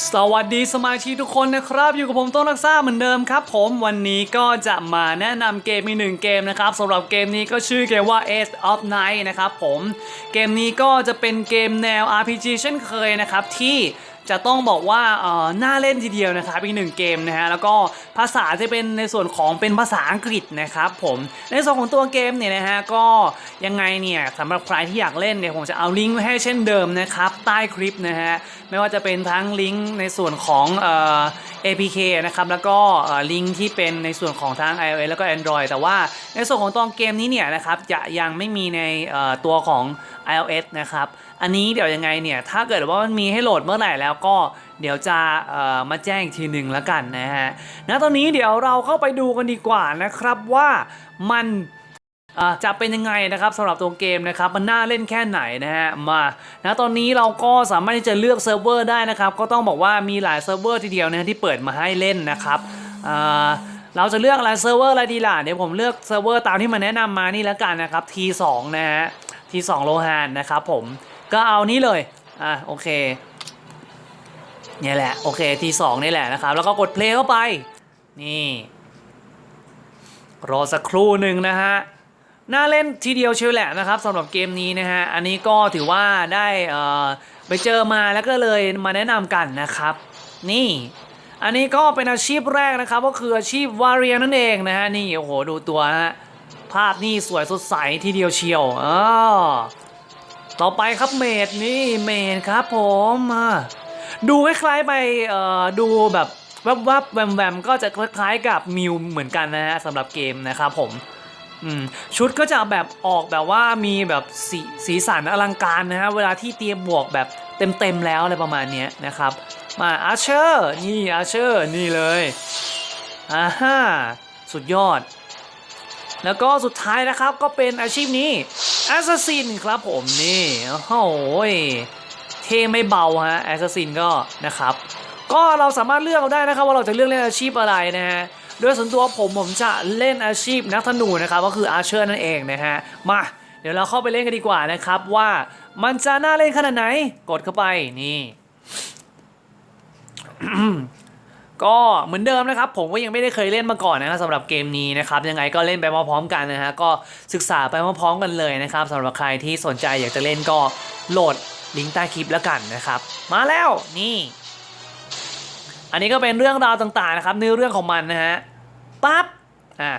สวัสดีสมาชิกทุกคนนะครับ อยู่กับผมต้นรักษาเหมือนเดิมครับ ผมวันนี้ก็จะมาแนะนำเกมอีกหนึ่งเกมนะครับสำหรับเกมนี้ก็ชื่อเกมว่า Ace of Night นะครับผมเกมนี้ก็จะเป็นเกมแนว RPG เช่นเคยนะครับที่จะต้องบอกว่าเออน่าเล่นทีเดียวนะครับอีกหนึ่งเกมนะฮะแล้วก็ภาษาจะเป็นในส่วนของเป็นภาษาอังกฤษนะครับผมในส่วนของตัวเกมเนี่ยนะฮะก็ยังไงเนี่ยสำหรับใครที่อยากเล่นเนี่ยผมจะเอาลิงก์ไว้ให้เช่นเดิมนะครับใต้คลิปนะฮะ ไม่ว่าจะเป็นทั้งลิงก์ในส่วนของเอ่อ APK นะครับแล้วก็ลิงก์ที่เป็นในส่วนของทั้ง iOS แล้วก็ Android แต่ว่าในส่วนของตัวเกมนี้เนี่ยนะครับจะยังไม่มีในตัวของ iOS นะครับอันนี้เดี๋ยวยังไงเนี่ยถ้าเกิดว่ามันมีให้โหลดเมื่อไหร่แล้วก็เดี๋ยวจะมาแจ้งอีกทีหนึ่งแล้วกันนะฮะณตอนนี้เดี๋ยวเราเข้าไปดูกันดีกว่านะครับว่ามัน จะเป็นยังไงนะครับสำหรับตัวเกมนะครับมันน่าเล่นแค่ไหนนะฮะมาณตอนนี้เราก็สามารถที่จะเลือกเซิร์ฟเวอร์ได้นะครับก็ต้องบอกว่ามีหลายเซิร์ฟเวอร์ทีเดียวนะฮะที่เปิดมาให้เล่นนะครับเราจะเลือกอะไรเซิร์ฟเวอร์อะไรดีล่ะเดี๋ยวผมเลือกเซิร์ฟเวอร์ตามที่มันแนะนำมานี่แล้วกันนะครับ T2 นะฮะ T2 โลหานนะครับผมก็เอานี้เลยอะโอเคเนี่ยแหละโอเคทีสองนี่แหละนะครับแล้วก็กดเพลงเข้าไปนี่รอสักครู่หนึ่งนะฮะ น่าเล่นทีเดียวเชียวแหละนะครับสำหรับเกมนี้นะฮะอันนี้ก็ถือว่าได้ไปเจอมาแล้วก็เลยมาแนะนำกันนะครับ นี่ อันนี้ก็เป็นอาชีพแรกนะครับ ก็คืออาชีพวาเรียนั่นเองนะฮะนี่โอ้โหดูตัวฮะภาพนี่สวยสดใสทีเดียวเชียวอ๋อต่อไปครับเมดนี่เมดครับผมดูคล้ายๆไปดูแบบวับๆแวมๆก็จะคล้ายๆกับมิวเหมือนกันนะฮะสำหรับเกมนะครับผม อืมชุดก็จะแบบออกแบบว่ามีแบบสีสีสันอลังการนะฮะเวลาที่เตรียมบวกแบบเต็มๆแล้วอะไรประมาณนี้นะครับมาอาเชอร์นี่อาเชอร์นี่เลยอ่าฮ่าสุดยอด แล้วก็สุดท้ายนะครับก็เป็นอาชีพนี้ Assassin ครับผมนี่โอ้โหยเท่ไม่เบาฮะ Assassin ก็นะครับ ก็เราสามารถเลือกเอาได้นะครับว่าเราจะเลือกเล่นอาชีพอะไรนะฮะ โดยส่วนตัวผมผมจะเล่นอาชีพนักธนูนะครับก็คืออาเชอร์นั่นเองนะฮะมาเดี๋ยวเราเข้าไปเล่นกันดีกว่านะครับว่ามันจะน่าเล่นขนาดไหนกดเข้าไปนี่ก็เหมือนเดิมนะครับ ผมก็ยังไม่ได้เคยเล่นมาก่อนนะครับสำหรับเกมนี้นะครับยังไงก็เล่นไปพร้อมๆกันนะฮะก็ศึกษาไปพร้อมๆกันเลยนะครับสำหรับใครที่สนใจอยากจะเล่นก็โหลดลิงก์ใต้คลิปแล้วกันนะครับ มาแล้วนี่ อันนี้ก็เป็นเรื่องราวต่างๆนะครับเนื้อเรื่องของมันนะฮะ ปั๊บอะ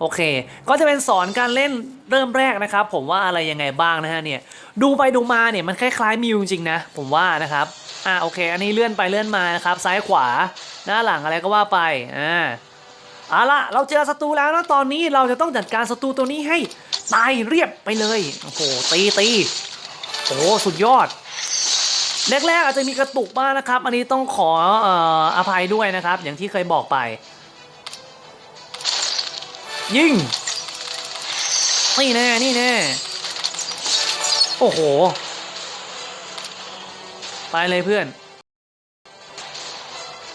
โอเค ก็จะเป็นสอนการเล่นเริ่มแรกนะครับ ผมว่าอะไรยังไงบ้างนะฮะเนี่ยดูไปดูมาเนี่ยมันคล้ายๆมิวจริงๆนะผมว่านะครับอะโอเค อันนี้เลื่อนไปเลื่อนมานะครับ ซ้ายขวา หน้าหลังอะไรก็ว่าไปอ่าเอาล่ะเราเจอศัตรูแล้วนะตอนนี้เราจะต้องจัดการศัตรูตัวนี้ให้ตายเรียบไปเลยโอ้โหตีตีโอ้โหสุดยอดแรกๆอาจจะมีกระตุกบ้างนะครับ อันนี้ต้องขอเอ่ออภัยด้วยนะครับ อย่างที่เคยบอกไป ยิง นี่แน่ นี่แน่ โอ้โห ไปเลยเพื่อน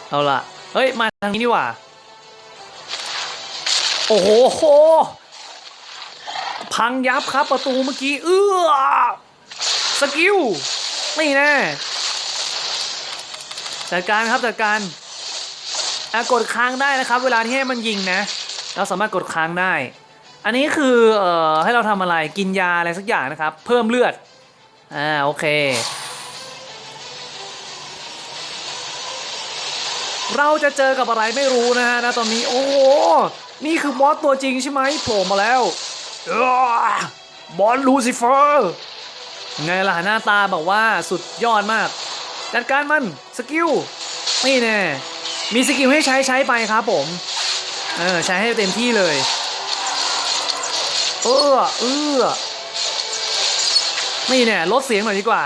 เอาล่ะ เฮ้ย มาทางนี้ดีกว่า โอ้โหโห พังยับครับประตูเมื่อกี้ เอื้อ สกิล นี่แน่ จัดการครับจัดการอะกดค้างได้นะครับ เวลาที่ให้มันยิงนะ เราสามารถกดค้างได้ อันนี้คือเอ่อให้เราทำอะไรกินยาอะไรสักอย่างนะครับ เพิ่มเลือดอ่าโอเค เราจะเจอกับอะไรไม่รู้นะฮะนะตอนนี้โอ้โหนี่คือบอสตัวจริงใช่ไหมโผล่มาแล้วบอสลูซิเฟอร์ไงล่ะหน้าตาบอกว่าสุดยอดมาก จัดการมันสกิลนี่แน่มีสกิลให้ใช้ใช้ไปครับผม เออใช้ให้เต็มที่เลย เออเออนี่แน่ลดเสียงหน่อยดีกว่า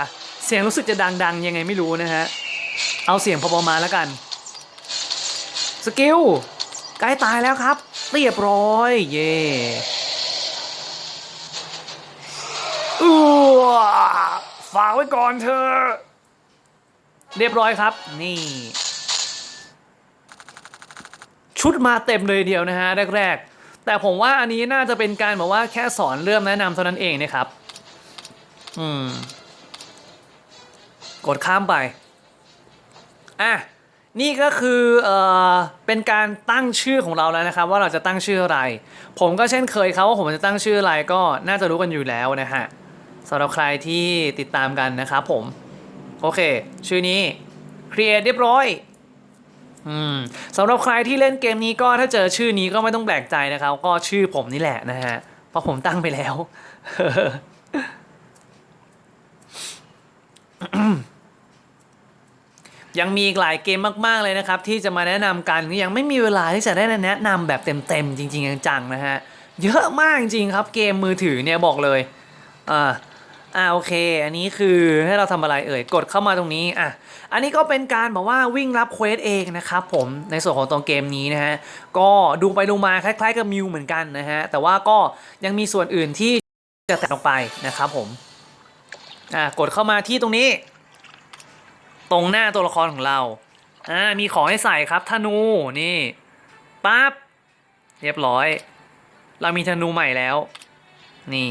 เสียงรู้สึกจะดังๆ ยังไงไม่รู้นะฮะ เอาเสียงพอประมาณแล้วกัน สกิลใกล้ตายแล้วครับ เรียบร้อย เย่อ้วฝากไว้ก่อนเธอ เรียบร้อยครับ นี่ ชุดมาเต็มเลยเดียวนะฮะแรกๆ แต่ผมว่าอันนี้น่าจะเป็นการแบบว่าแค่สอนเริ่มแนะนำเท่านั้นเองนะครับ อืม กดข้ามไป อะ นี่ก็คือเอ่อเป็นการตั้งชื่อของเราแล้วนะครับ ว่าเราจะตั้งชื่ออะไร ผมก็เช่นเคยครับว่าผมจะตั้งชื่ออะไรก็น่าจะรู้กันอยู่แล้วนะฮะสำหรับใครที่ติดตามกันนะครับผม โอเค ชื่อนี้ create เรียบร้อย สำหรับใครที่เล่นเกมนี้ก็ถ้าเจอชื่อนี้ก็ไม่ต้องแปลกใจนะครับ ก็ชื่อผมนี่แหละนะฮะเพราะผมตั้งไปแล้วยังมีอีกหลายเกมมากๆเลยนะครับ ที่จะมาแนะนำกันยังไม่มีเวลาที่จะได้แนะนำแบบเต็มๆจริงๆจังๆนะฮะเยอะมากจริงๆครับเกมมือถือเนี่ยบอกเลยอ่าอ่าโอเค อันนี้คือให้เราทำอะไรเอ่ยกดเข้ามาตรงนี้อะ อันนี้ก็เป็นการบอกว่าวิ่งรับเควสเองนะครับผมในส่วนของตัวเกมนี้นะฮะก็ดูไปดูมาคล้าย ๆ กับมิวเหมือนกันนะฮะแต่ว่าก็ยังมีส่วนอื่นที่จะแตกออกไปนะครับผมอะกดเข้ามาที่ตรงนี้ ตรงหน้าตัวละครของเราอ่ามีของให้ใส่ครับธนูนี่ปั๊บเรียบร้อย เรามีธนูใหม่แล้ว นี่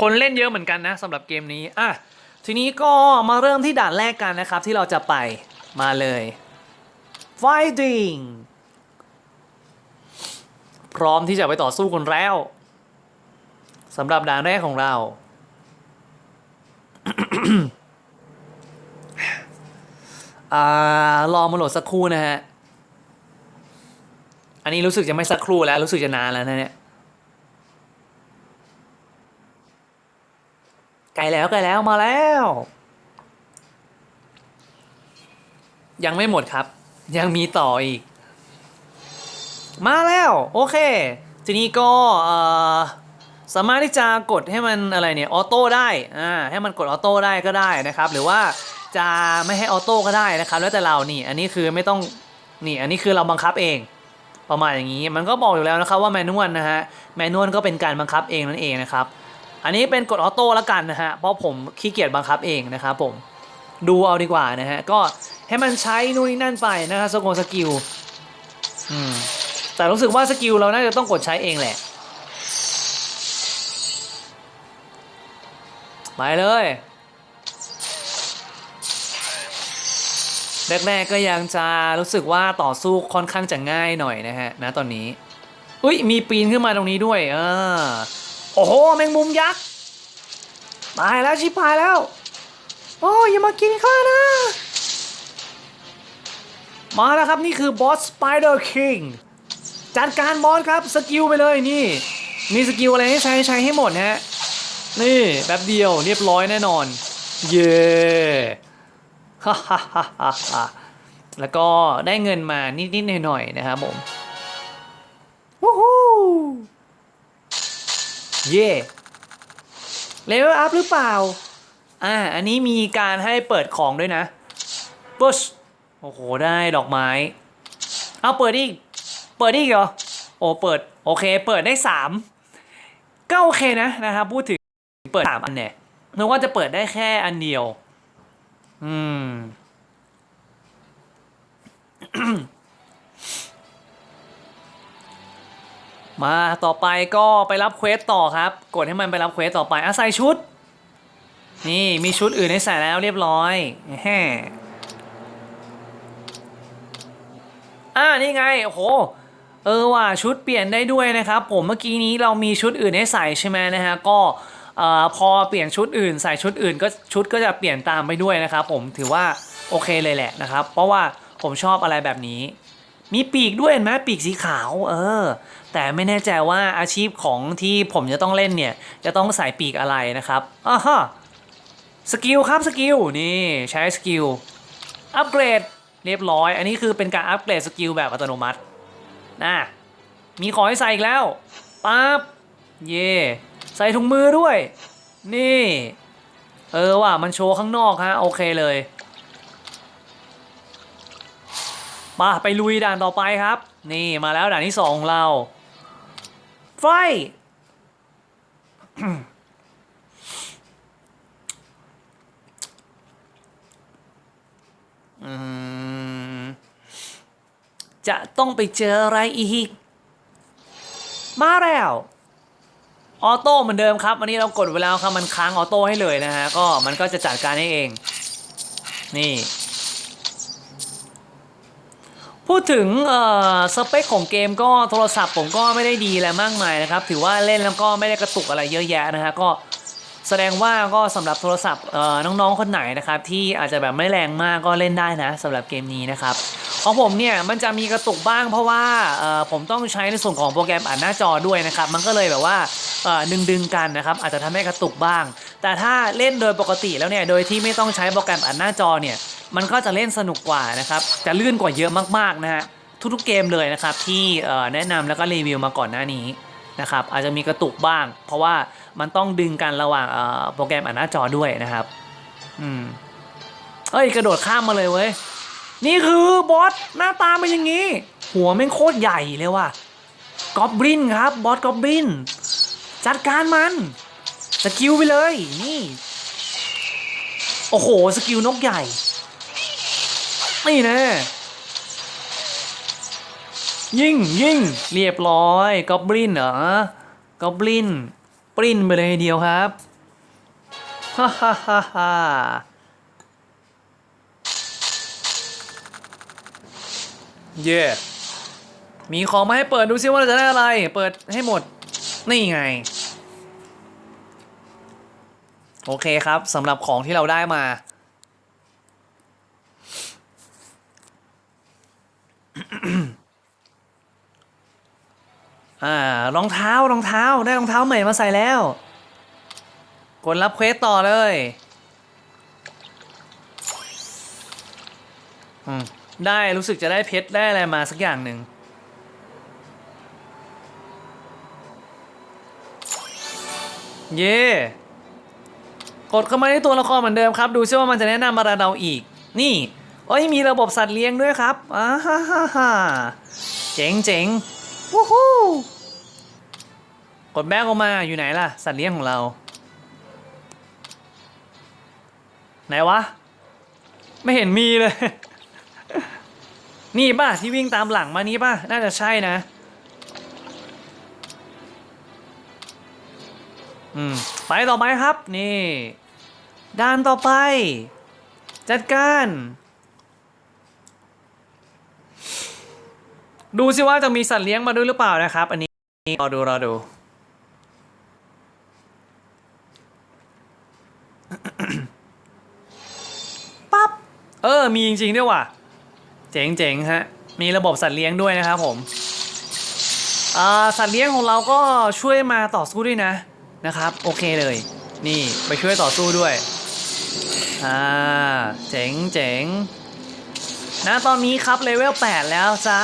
คนเล่นเยอะเหมือนกันนะสำหรับเกมนี้อะ ทีนี้ก็มาเริ่มที่ด่านแรกกันนะครับที่เราจะไปมาเลย fighting พร้อมที่จะไปต่อสู้กันแล้วสำหรับด่านแรกของเราอรอมาโหลดสักครู่นะฮะ อันนี้รู้สึกจะไม่สักครู่แล้ว รู้สึกจะนานแล้วนะเนี่ยไก ลแล้วไกลแล้วมาแล้ว ยังไม่หมดครับ ยังมีต่ออีก มาแล้ว โอเค ทีนี้ก็สามารถที่จะกดให้มันอะไรเนี่ยออโต้ได้อ่าให้มันกดออโต้ได้ก็ได้นะครับ หรือว่าจะไม่ให้ออโต้ก็ได้นะครับ แล้วแต่เรานี่ อันนี้คือไม่ต้องนี่อันนี้คือเราบังคับเองประมาณอย่างนี้ มันก็บอกอยู่แล้วนะครับว่าแมนนวลนะฮะแมนนวลก็เป็นการบังคับเองนั่นเองนะครับ อันนี้เป็นกดออโต้แล้วกันนะฮะเพราะผมขี้เกียจบังคับเองนะครับผมดูเอาดีกว่านะฮะก็ให้มันใช้นู่นนี่นั่นไปนะครับสกงสกิลอืมแต่รู้สึกว่าสกิลเราน่าจะต้องกดใช้เองแหละไปเลยแรกๆก็ยังจะรู้สึกว่าต่อสู้ค่อนข้างจะง่ายหน่อยนะฮะนะตอนนี้ อุ้ยมีปีนขึ้นมาตรงนี้ด้วย เออ โอ้โห แมงมุมยักษ์ตายแล้วชิบหายแล้ว โอ้ยอย่ามากินข้านะ มาแล้วครับนี่คือบอสสไปเดอร์คิงจัดการบอสครับสกิลไปเลยนี่ มีสกิลอะไรให้ใช้ใช้ให้หมดฮะ นี่แป๊บเดียวเรียบร้อยแน่นอน เย่ฮ่าฮ่าฮ่าฮ่าฮ่าแล้วก็ได้เงินมานิดๆหน่อยๆนะครับผมวู้ฮู้ เย่เลเวลอัพหรือเปล่า อ่า อันนี้มีการให้เปิดของด้วยนะปุ๊ชโอ้โห ได้ดอกไม้ เอาเปิดอีก เปิดอีกเหรอ โอ้ เปิด โอเค เปิดได้สามก็โอเคนะนะครับ พูดถึงเปิดสามอันเนี่ยนึกว่าจะเปิดได้แค่อันเดียว อืม มาต่อไปก็ไปรับเควสต่อครับ กดให้มันไปรับเควสต่อไปอะใส่ชุด นี่มีชุดอื่นให้ใส่แล้วเรียบร้อยแฮ่อ่านี่ไงโอ้โหเออว่ะชุดเปลี่ยนได้ด้วยนะครับ ผมเมื่อกี้นี้เรามีชุดอื่นให้ใส่ใช่ไหมนะฮะก็เอ่อพอเปลี่ยนชุดอื่น ใส่ชุดอื่นก็ชุดก็จะเปลี่ยนตามไปด้วยนะครับผมถือว่าโอเคเลยแหละนะครับ เพราะว่าผมชอบอะไรแบบนี้ มีปีกด้วยเห็นไหมปีกสีขาว เออ แต่ไม่แน่ใจว่าอาชีพของที่ผมจะต้องเล่นเนี่ย จะต้องใส่ปีกอะไรนะครับอ่าฮะสกิลครับสกิลนี่ใช้สกิลอัปเกรดเรียบร้อย อันนี้คือเป็นการอัปเกรดสกิลแบบอัตโนมัตินะมีของให้ใส่อีกแล้วปั๊บเย่ใส่ถุงมือด้วย นี่ เออว่ะมันโชว์ข้างนอกฮะโอเคเลยมาไปลุยด่านต่อไปครับ นี่มาแล้วด่านที่สองของเรา ไฟ จะต้องไปเจออะไรอีก มาแล้ว ออโต้เหมือนเดิมครับอันนี้เรากดไว้แล้วครับ มันค้างออโต้ให้เลยนะฮะ ก็มันก็จะจัดการให้เอง นี่ พูดถึงสเปคของเกมก็โทรศัพท์ผมก็ไม่ได้ดีอะไรมากมายนะครับ ถือว่าเล่นแล้วก็ไม่ได้กระตุกอะไรเยอะแยะนะฮะก็แสดงว่าก็สำหรับโทรศัพท์น้องๆคนไหนนะครับที่อาจจะแบบไม่แรงมากก็เล่นได้นะสำหรับเกมนี้นะครับของผมเนี่ยมันจะมีกระตุกบ้างเพราะว่าผมต้องใช้ในส่วนของโปรแกรมอัดหน้าจอด้วยนะครับ มันก็เลยแบบว่าดึงดึงๆกันนะครับอาจจะทำให้กระตุกบ้าง แต่ถ้าเล่นโดยปกติแล้วเนี่ยโดยที่ไม่ต้องใช้โปรแกรมอัดหน้าจอเนี่ย มันก็จะเล่นสนุกกว่านะครับจะลื่นกว่าเยอะมากๆนะฮะทุกๆเกมเลยนะครับที่แนะนำแล้วก็รีวิวมาก่อนหน้านี้นะครับอาจจะมีกระตุกบ้าง เพราะว่ามันต้องดึงกันระหว่างโปรแกรมอัดหน้าจอด้วยนะครับอืมเอ้ยกระโดดข้ามมาเลยเว้ยนี่คือบอสหน้าตาเป็นอย่างนี้ หัวแม่งโคตรใหญ่เลยว่ะกอบบินครับบอสกอบบินจัดการมันสกิลไปเลยนี่ โอ้โห สกิลนกใหญ่ นี่แนะยิงยิงเรียบร้อยกอบลินเหรอกอบลิน ปริ้นไปเลยเดียวครับฮ่าฮ่าฮ่าฮ่าเย่มีของมาให้เปิดดูซิว่าเราจะได้อะไร เปิดให้หมด นี่ไง โอเคครับสำหรับของที่เราได้มา อ่ารองเท้ารองเท้าได้รองเท้าใหม่มาใส่แล้ว กดรับเควสต่อเลยอืมได้รู้สึกจะได้เพชรได้อะไรมาสักอย่างหนึ่งเย่กดเข้ามาที่ตัวละครเหมือนเดิมครับ ดูซิว่ามันจะแนะนำอะไรเราอีก นี่ โอ้ยมีระบบสัตว์เลี้ยงด้วยครับอ่าฮ่าฮ่าฮ่าเจ๋งเจ๋งวู้ฮู้กดแบกออกมาอยู่ไหนล่ะ สัตว์เลี้ยงของเรา ไหนวะ ไม่เห็นมีเลย นี่ป่ะ ที่วิ่งตามหลังมานี้ป่ะ น่าจะใช่นะ อืม ไปต่อไปครับ นี่ด่านต่อไป จัดการ ดูสิว่าจะมีสัตว์เลี้ยงมาด้วยหรือเปล่านะครับ อันนี้รอดูรอดูปั๊บเออ มีจริงๆด้วยว่ะเจ๋งเจ๋งๆฮะ มีระบบสัตว์เลี้ยงด้วยนะครับผมสัตว์เลี้ยงของเราก็ช่วยมาต่อสู้ด้วยนะนะครับ โอเคเลย นี่ไปช่วยต่อสู้ด้วยอ่าเจ๋งเจ๋งนะตอนนี้ครับเลเวล8แล้วจ้า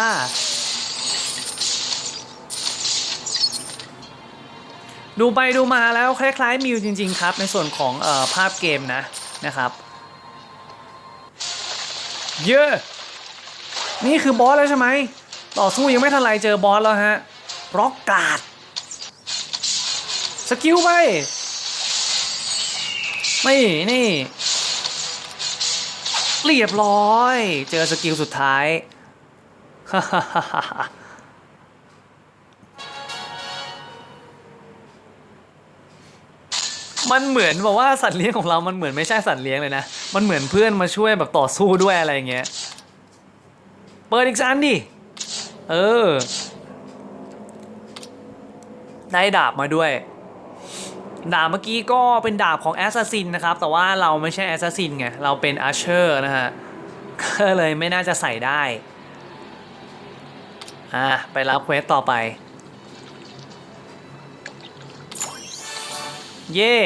ดูไปดูมาแล้วคล้ายๆมิวจริง ๆ ครับ ในส่วนของออภาพเกมนะนะครับเยอะนี่คือบอสแล้วใช่ไหมต่อสู้ยังไม่ทันไรเจอบอสแล้วฮะร็อกกาดสกิลไปนี่นี่เรียบร้อย เจอสกิลสุดท้ายฮ่า มันเหมือนแบบว่าสัตว์เลี้ยงของเรา มันเหมือนไม่ใช่สัตว์เลี้ยงเลยนะ มันเหมือนเพื่อนมาช่วยแบบต่อสู้ด้วยอะไรอย่างเงี้ย เปิดอีกสันดิ เออ ได้ดาบมาด้วย ดาบเมื่อกี้ก็เป็นดาบของแอสซัสซินนะครับ แต่ว่าเราไม่ใช่แอสซัสซินไง เราเป็นอาร์เชอร์นะฮะ ก็เลยไม่น่าจะใส่ได้ อะ ไปรับเควสต่อไป เย่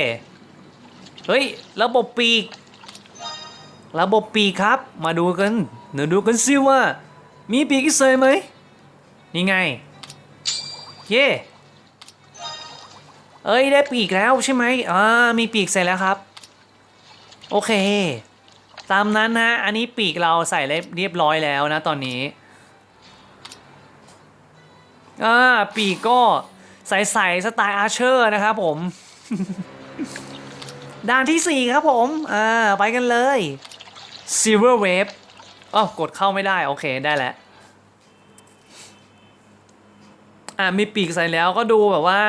เฮ้ย ระบบปีก ระบบปีกครับ มาดูกันเดี๋ยวดูกันซิว่า มีปีกอีกเซยไหม นี่ไง เย่เอ้ย ได้ปีกแล้วใช่ไหมอ่า มีปีกใส่แล้วครับ โอเค ตามนั้นนะ อันนี้ปีกเราใส่เรียบร้อยแล้วนะตอนนี้ อ่า ปีกก็ใส่ใส่สไตล์อาร์เชอร์นะครับผม ด่านที่ 4 ครับผม อ่า ไปกันเลย Silver Wave อ๋อกดเข้าไม่ได้ โอเค ได้แล้ว อ่า มีปีกใส่แล้วก็ดูแบบว่า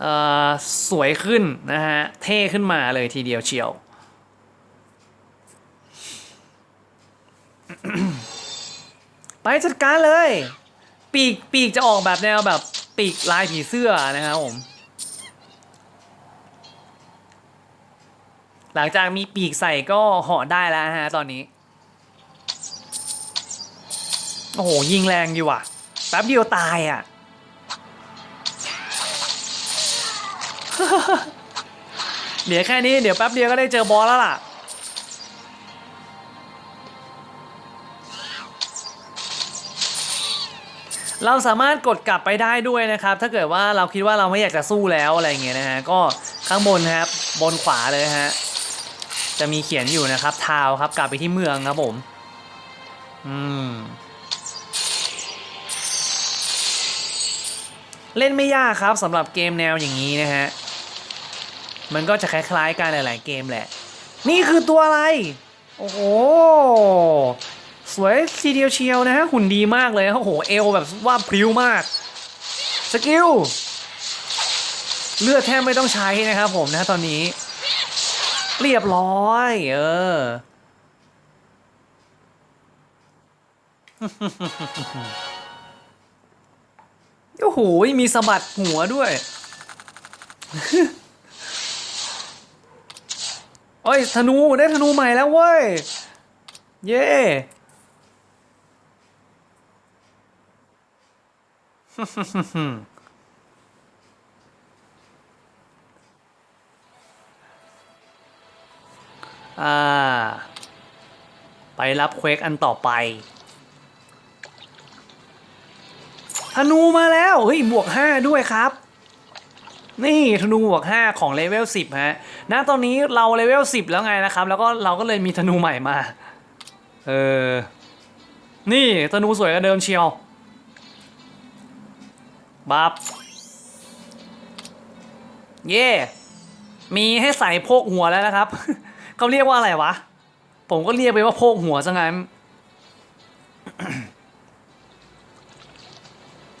เอ่อ สวยขึ้นนะฮะ เท่ขึ้นมาเลยทีเดียวเชียวไปจัดการเลย ปีกปีกจะออกแบบแนวแบบปีกลายผีเสื้อนะครับผม หลังจากมีปีกใส่ก็เหาะได้แล้วฮะตอนนี้ โอ้โห ยิงแรงดีว่ะ แป๊บเดียวตายอะ เดี๋ยวแค่นี้เดี๋ยวแป๊บเดียวก็ได้เจอบอสแล้วล่ะ เราสามารถกดกลับไปได้ด้วยนะครับ ถ้าเกิดว่าเราคิดว่าเราไม่อยากจะสู้แล้วอะไรเงี้ยนะฮะ ก็ข้างบนครับ บนขวาเลยฮะ จะมีเขียนอยู่นะครับ ทาวครับกลับไปที่เมืองครับผม อืม เล่นไม่ยากครับสำหรับเกมแนวอย่างนี้นะฮะ มันก็จะคล้ายๆกันหลาย ๆ เกมแหละ นี่คือตัวอะไร โอ้โห สวยทีเดียวเชียวนะฮะ หุ่นดีมากเลย โอ้โห เอวแบบว่าพริ้วมาก สกิล เลือดแทบไม่ต้องใช้นะครับผมนะตอนนี้ เรียบร้อย เออ โอ้โห มีสะบัดหัวด้วย โอ้ย ธนู ได้ธนูใหม่แล้วเว้ย เย้ อ่า ไปรับเควกอันต่อไปธนูมาแล้ว เฮ้ย บวก 5 ด้วยครับ นี่ธนูบวก 5 ของเลเวล 10 ฮะ ณ ตอนนี้เราเลเวล 10 แล้วไงนะครับ แล้วก็เราก็เลยมีธนูใหม่มา เออ นี่ธนูสวยกว่าเดิมเชียว บับ เย่ มีให้ใส่โพกหัวแล้วนะครับ เขาเรียกว่าอะไรวะ ผมก็เรียกไปว่าโพกหัวซะงั้น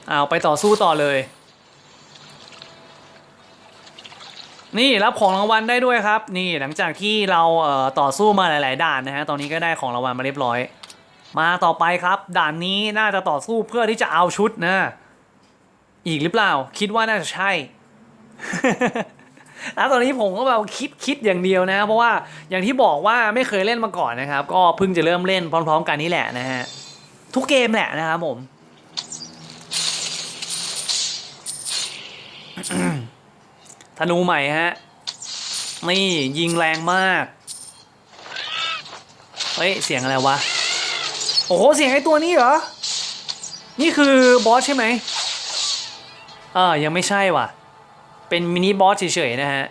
เอาไปต่อสู้ต่อเลย นี่รับของรางวัลได้ด้วยครับ นี่หลังจากที่เราเอ่อต่อสู้มาหลาย ๆ ด่านนะฮะตอนนี้ก็ได้ของรางวัลมาเรียบร้อย มาต่อไปครับ ด่านนี้น่าจะต่อสู้เพื่อที่จะเอาชุดนะ อีกหรือเปล่า คิดว่าน่าจะใช่ แล้วตอนนี้ผมก็แบบคิดคิดอย่างเดียวนะ เพราะว่าอย่างที่บอกว่าไม่เคยเล่นมาก่อนนะครับ ก็เพิ่งจะเริ่มเล่นพร้อม ๆ กันนี่แหละนะฮะทุกเกมแหละนะครับผมธนูใหม่ฮะ นี่ยิงแรงมาก เฮ้ย เสียงอะไรวะ โอ้โห เสียงไอ้ตัวนี้เหรอ นี่คือบอสใช่ไหมเออยังไม่ใช่ว่ะ เป็นมินิบอสเฉยๆนะฮะ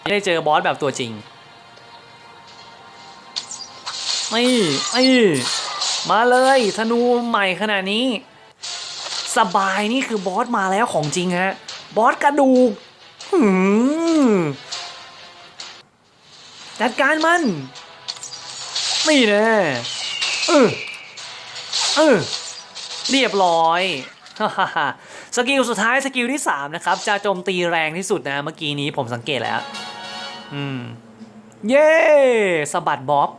ไม่ได้เจอบอสแบบตัวจริงนี่นี่มาเลยธนูใหม่ขนาดนี้ สบายนี่คือบอสมาแล้วของจริงฮะ บอสกระดูกจัดการมัน นี่แน่เออเออเรียบร้อย สกิลสุดท้ายสกิลที่ 3 นะครับ จะโจมตีแรงที่สุดนะ เมื่อกี้นี้ผมสังเกตแล้ว อืม เย้สะบัดบ๊อบ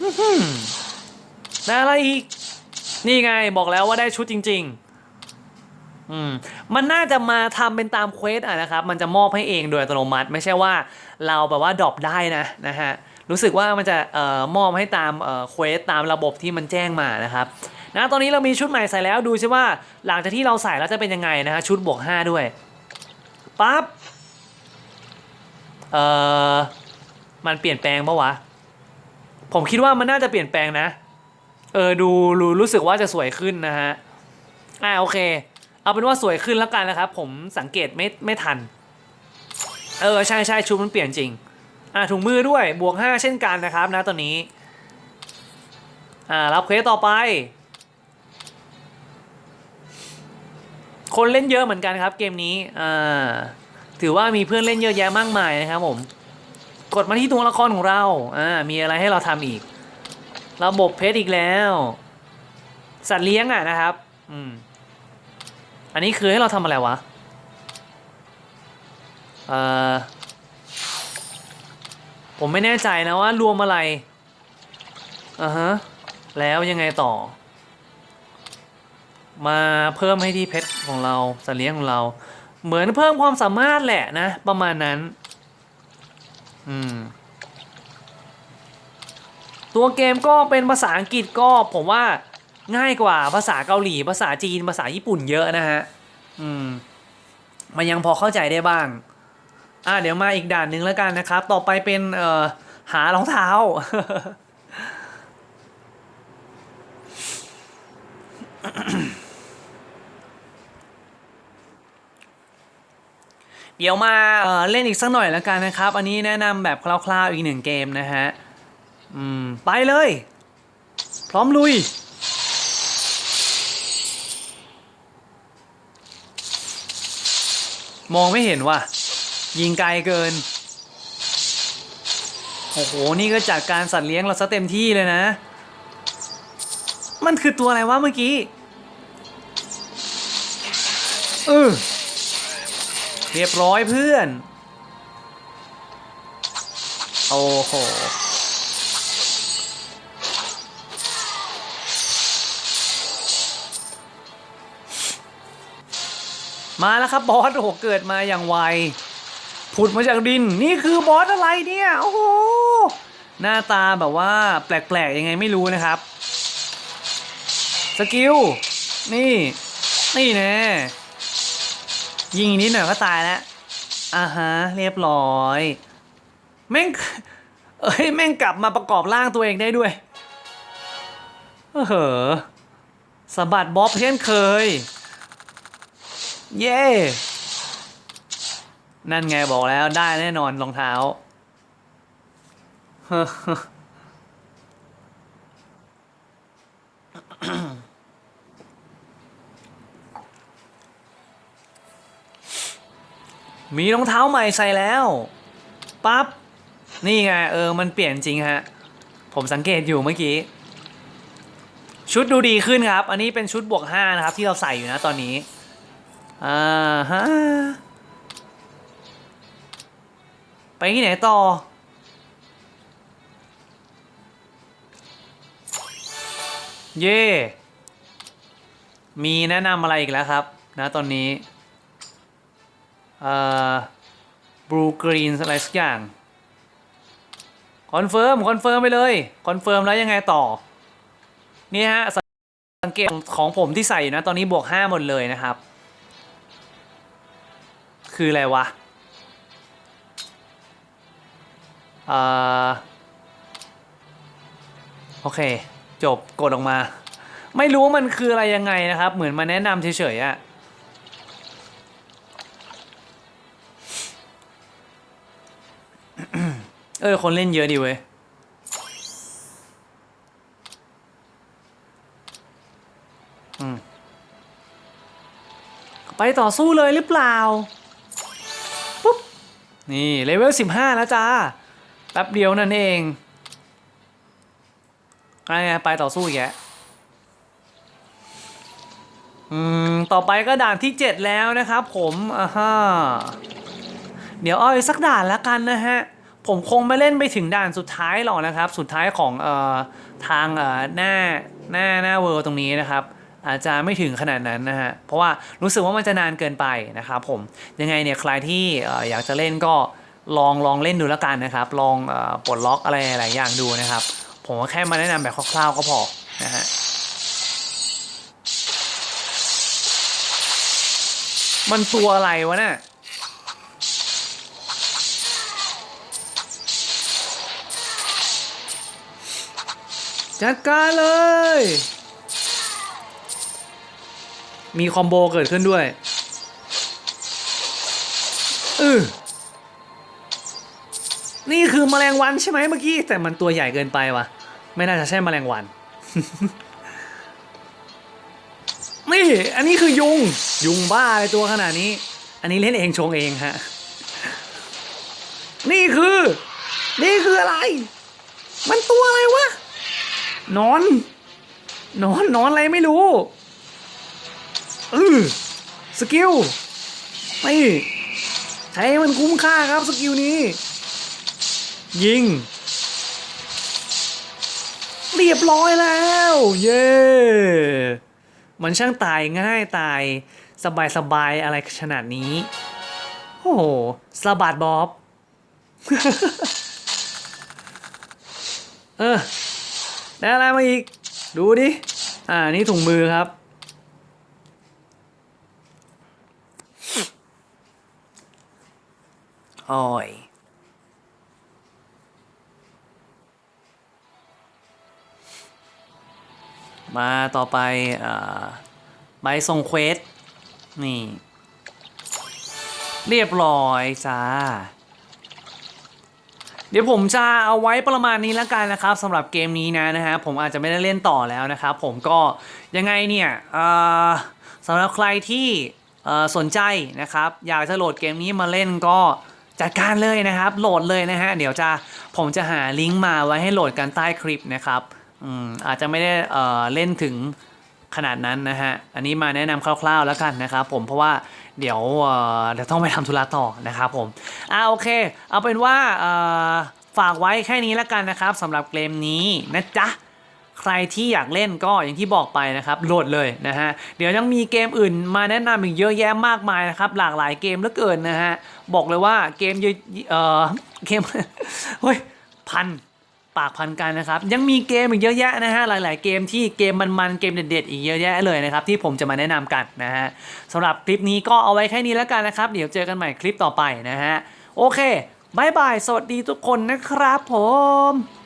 อื้อหือได้อะไรอีก นี่ไงบอกแล้วว่าได้ชุดจริง ๆ อืม มันน่าจะมาทำเป็นตามเควสอะนะครับ มันจะมอบให้เองโดยอัตโนมัติ ไม่ใช่ว่าเราแบบว่าดรอปได้นะนะฮะ รู้สึกว่ามันจะเอ่อมอบให้ตามเอ่อเควสตามระบบที่มันแจ้งมานะครับ นะตอนนี้เรามีชุดใหม่ใส่แล้วดูซิว่าหลังจากที่เราใส่แล้วจะเป็นยังไงนะฮะชุดบวก5ด้วยปั๊บเอ่อมันเปลี่ยนแปลงปะวะ ผมคิดว่ามันน่าจะเปลี่ยนแปลงนะ เออดูรู้รู้สึกว่าจะสวยขึ้นนะฮะอ่าโอเค เอาเป็นว่าสวยขึ้นแล้วกันนะครับ ผมสังเกตไม่ไม่ทัน เออใช่ใช่ชุดมันเปลี่ยนจริง อ่าถุงมือด้วยบวก 5 เช่นกันนะครับนะตอนนี้ อ่ารับเควสต่อไป คนเล่นเยอะเหมือนกันครับเกมนี้อ่าถือว่ามีเพื่อนเล่นเยอะแยะมากมายนะครับผมกดมาที่ตัวละครของเราอ่ามีอะไรให้เราทำอีก ระบบเพชรอีกแล้ว สัตว์เลี้ยงอะนะครับ อืม อันนี้คือให้เราทำอะไรวะ เอ่อ ผมไม่แน่ใจนะว่ารวมอะไรอ่าฮะ แล้วยังไงต่อ มาเพิ่มให้ที่เพชรของเราสัตว์เลี้ยงของเรา เหมือนเพิ่มความสามารถแหละนะ ประมาณนั้น อืม ตัวเกมก็เป็นภาษาอังกฤษก็ผมว่าง่ายกว่าภาษาเกาหลี ภาษาจีน ภาษาญี่ปุ่นเยอะนะฮะ อืม มันยังพอเข้าใจได้บ้าง อ่าเดี๋ยวมาอีกด่านหนึ่งแล้วกันนะครับ ต่อไปเป็นเอ่อหารองเท้า เดี๋ยวมาเอ่อเล่นอีกสักหน่อยแล้วกันนะครับ อันนี้แนะนำแบบคร่าวๆอีกหนึ่งเกมนะฮะ อืม ไปเลย พร้อมลุย มองไม่เห็นว่ะ ยิงไกลเกิน โอ้โห นี่ก็จัดการสัตว์เลี้ยงเราซะเต็มที่เลยนะ มันคือตัวอะไรวะเมื่อกี้ เออ เรียบร้อยเพื่อน โอ้โหมาแล้วครับบอสโอ้โหเกิดมาอย่างไวผุดมาจากดิน นี่คือบอสอะไรเนี่ย โอ้โห หน้าตาแบบว่าแปลกๆยังไงไม่รู้นะครับ สกิล นี่ นี่แน่ ยิงอีกนิดหน่อยก็ตายแล้วอ่าฮะ เรียบร้อย แม่ง เอ้ย แม่งกลับมาประกอบร่างตัวเองได้ด้วยเออเหอสะบัดบ๊อบเช่นเคย เย้นั่นไงบอกแล้วได้แน่นอนรองเท้า มีรองเท้าใหม่ใส่แล้วปั๊บนี่ไงเออมันเปลี่ยนจริงฮะ ผมสังเกตอยู่เมื่อกี้ ชุดดูดีขึ้นครับ อันนี้เป็นชุดบวกห้านะครับ ที่เราใส่อยู่นะตอนนี้อ่าฮะไปที่ไหนต่อ เย่มีแนะนำอะไรอีกแล้วครับ นะตอนนี้ บลูกรีนอะไรสักอย่างคอนเฟิร์มคอนเฟิร์มไปเลยคอนเฟิร์มแล้วยังไงต่อ นี่ฮะ สังเกตของผมที่ใส่อยู่นะ ตอนนี้บวกห้าหมดเลยนะครับ คืออะไรวะเอ่อโอเค จบกดออกมา ไม่รู้ว่ามันคืออะไรยังไงนะครับ เหมือนมาแนะนำเฉยๆอะ เออ คนเล่นเยอะดีเว้ย อืม ไปต่อสู้เลยหรือเปล่า ปุ๊บ นี่ เลเวล15แล้วจ้า แป๊บเดียวนั่นเองอะไงไปต่อสู้อีกแกอืม ต่อไปก็ด่านที่ 7 แล้วนะครับผม อ่าฮะ เดี๋ยวเอาอีกสักด่านล้วกันนะฮะ ผมคงไม่เล่นไปถึงด่านสุดท้ายหรอกนะครับ สุดท้ายของเอ่อทางเอ่อหน้าหน้าหน้าเวิร์ตรงนี้นะครับ อาจจะไม่ถึงขนาดนั้นนะฮะเพราะว่ารู้สึกว่ามันจะนานเกินไปนะครับผมยังไงเนี่ยใครที่อยากจะเล่นก็ลองลองเล่นดูแล้วกันนะครับ ลองปลดล็อกอะไรหลายอย่างดูนะครับ ผมก็แค่มาแนะนำแบบคร่าวๆก็พอนะฮะมันตัวอะไรวะเนี่ย จัดการเลย มีคอมโบเกิดขึ้นด้วยอือนี่คือแมลงวันใช่ไหมเมื่อกี้ แต่มันตัวใหญ่เกินไปวะไม่น่าจะใช่แมลงวัน นี่ อันนี้คือยุง ยุงบ้าอะไรตัวขนาดนี้ อันนี้เล่นเองชงเองฮะ นี่คือ นี่คืออะไร มันตัวอะไรวะ นอนนอนนอนอะไรไม่รู้เออสกิลไม่ใช้มันคุ้มค่าครับสกิลนี้ ยิง เรียบร้อยแล้ว เย้มันช่างตายง่ายตายสบายสบายอะไรขนาดนี้โอ้โหสะบัดบ๊อบ เออ ได้อะไรมาอีก ดูดิ อ่า นี่ถุงมือครับ โอ้ยมาต่อไปอ่าใบส่งเควส นี่ เรียบร้อยจ้า เดี๋ยวผมจะเอาไว้ประมาณนี้แล้วกันนะครับสำหรับเกมนี้นะนะฮะผมอาจจะไม่ได้เล่นต่อแล้วนะครับผมก็ยังไงเนี่ยสำหรับใครที่สนใจนะครับอยากจะโหลดเกมนี้มาเล่นก็จัดการเลยนะครับ โหลดเลยนะฮะเดี๋ยวจะผมจะหาลิงก์มาไว้ให้โหลดกันใต้คลิปนะครับอืมอาจจะไม่ได้เเล่นถึงขนาดนั้นนะฮะอันนี้มาแนะนำคร่าวๆแล้วกันนะครับผมเพราะว่า เดี๋ยวเดี๋ยวต้องไปทำธุระต่อนะครับผมอ่าโอเค เอาเป็นว่าฝากไว้แค่นี้แล้วกันนะครับสำหรับเกมนี้นะจ๊ะใครที่อยากเล่นก็อย่างที่บอกไปนะครับโหลดเลยนะฮะเดี๋ยวยังมีเกมอื่นมาแนะนำอีกเยอะแยะมากมายนะครับหลากหลายเกมเหลือเกินนะฮะบอกเลยว่าเกมเยอะเออเกมเฮ้ยพัน ปากพันกันนะครับ ยังมีเกมอีกเยอะแยะนะฮะหลาย ๆ เกมที่เกมมันๆเกมเด็ดๆอีกเยอะแยะเลยนะครับที่ผมจะมาแนะนำกันนะฮะสำหรับคลิปนี้ก็เอาไว้แค่นี้แล้วกันนะครับ เดี๋ยวเจอกันใหม่คลิปต่อไปนะฮะโอเคบายบายสวัสดีทุกคนนะครับผม